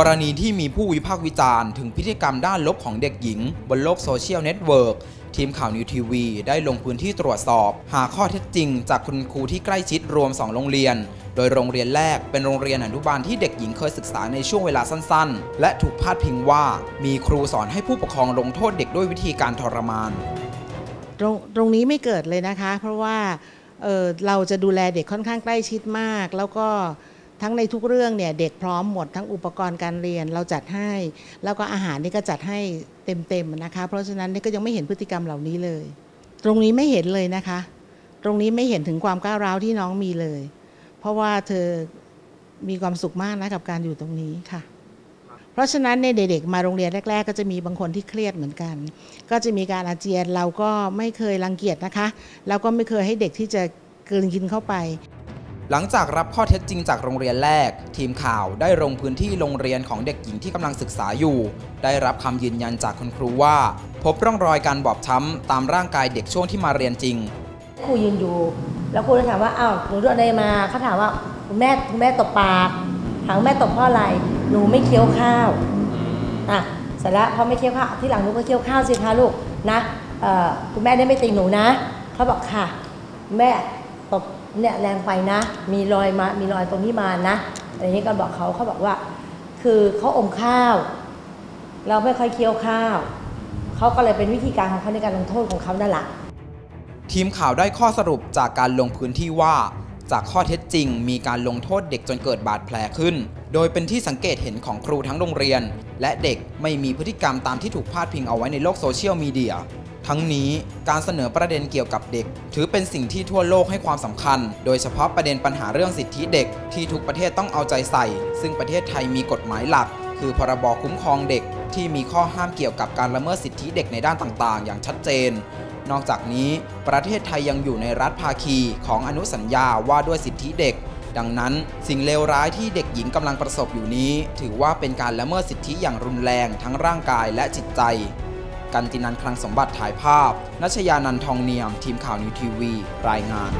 กรณีที่มีผู้วิพากษ์วิจารณ์ถึงพฤติกรรมด้านลบของเด็กหญิง บนโลกโซเชียลเน็ตเวิร์กทีมข่าวนิวทีวีได้ลงพื้นที่ตรวจสอบ หาข้อเท็จจริง จากคุณครูที่ใกล้ชิดรวม 2 โรงเรียน โดยโรงเรียนแรกเป็นโรงเรียนอนุบาลที่เด็กหญิงเคยศึกษาในช่วงเวลาสั้นๆ และถูกพาดพิงว่า มีครูสอนให้ผู้ปกครองลงโทษเด็กด้วยวิธีการทรมาน ตรงตรงนี้ไม่เกิดเลยนะคะ เพราะว่าเเราจะดูแลเด็กค่อนข้างใกล้ชิดมาก แล้วก็ ทั้งในทุกเรื่องเนี่ยเด็กพร้อมหมดทั้งอุปกรณ์การเรียนเราจัดให้ แล้วก็อาหารนี่ก็จัดให้เต็มๆนะคะ เพราะฉะนั้นนี่ก็ยังไม่เห็นพฤติกรรมเหล่านี้เลย ตรงนี้ไม่เห็นเลยนะคะ ตรงนี้ไม่เห็นถึงความก้าวร้าวที่น้องมีเลย เพราะว่าเธอมีความสุขมากนะกับการอยู่ตรงนี้ค่ะ เพราะฉะนั้นในเด็กๆมาโรงเรียนแรก ๆ ก็จะมีบางคนที่เครียดเหมือนกัน ก็จะมีการอาเจียนเราก็ไม่เคยรังเกียจนะคะแล้วก็ไม่เคยให้เด็กที่จะกลืนกินเข้าไป หลังจากรับข้อเท็จจริงจากโรงเรียนแรก ทีมข่าวได้ลงพื้นที่โรงเรียนของเด็กหญิงที่กำลังศึกษาอยู่ ได้รับคำยืนยันจากคุณครูว่า พบร่องรอยการบอบช้ำตามร่างกายเด็กช่วงที่มาเรียนจริงครูยืนอยู่ แล้วครูก็ถามว่าอ้าวหนูโดนอะไรมาเขาถามว่าคุณแม่คุณแม่ตบปากถามแม่ตบเพราะอะไรหนูไม่เคี้ยวข้าวอะเสร็จแล้วพอไม่เคี้ยวข้าวที่หลังหนูก็เคี้ยวข้าวสิคะลูกนะคุณแม่ได้ไม่ตีหนูนะเขาบอกค่ะ แม่ ตบเนี่ยแรงไปนะ มีรอยมา มีรอยตรงนี้มานะอะไรอย่างนี้ก็บอกเขาเขาบอกว่า คือเขาอมข้าว เราไม่ค่อยเคี้ยวข้าว เขาก็เลยเป็นวิธีการของเขาในการลงโทษของเขานั่นแหละทีมข่าวได้ข้อสรุปจากการลงพื้นที่ว่า จากข้อเท็จจริง มีการลงโทษเด็กจนเกิดบาดแผลขึ้น โดยเป็นที่สังเกตเห็นของครูทั้งโรงเรียน และเด็กไม่มีพฤติกรรมตามที่ถูกพาดพิงเอาไว้ในโลกโซเชียลมีเดีย ทั้งนี้การเสนอประเด็นเกี่ยวกับเด็ก ถือเป็นสิ่งที่ทั่วโลกให้ความสำคัญ โดยเฉพาะประเด็นปัญหาเรื่องสิทธิเด็กที่ทุกประเทศต้องเอาใจใส่ ซึ่งประเทศไทยมีกฎหมายหลัก คือพรบคุ้มครองเด็ก ที่มีข้อห้ามเกี่ยวกับการละเมิดสิทธิเด็กในด้านต่างๆ อย่างชัดเจน นอกจากนี้ ประเทศไทยยังอยู่ในรัฐภาคีของอนุสัญญาว่าด้วยสิทธิเด็กดังนั้นสิ่งเลวร้ายที่เด็กหญิงกำลังประสบอยู่นี้ ถือว่าเป็นการละเมิดสิทธิอย่างรุนแรงทั้งร่างกายและจิตใจ กันตินันคลังสมบัติถ่ายภาพ นัชยานันทองเนียม ทีมข่าวนิวทีวี รายงาน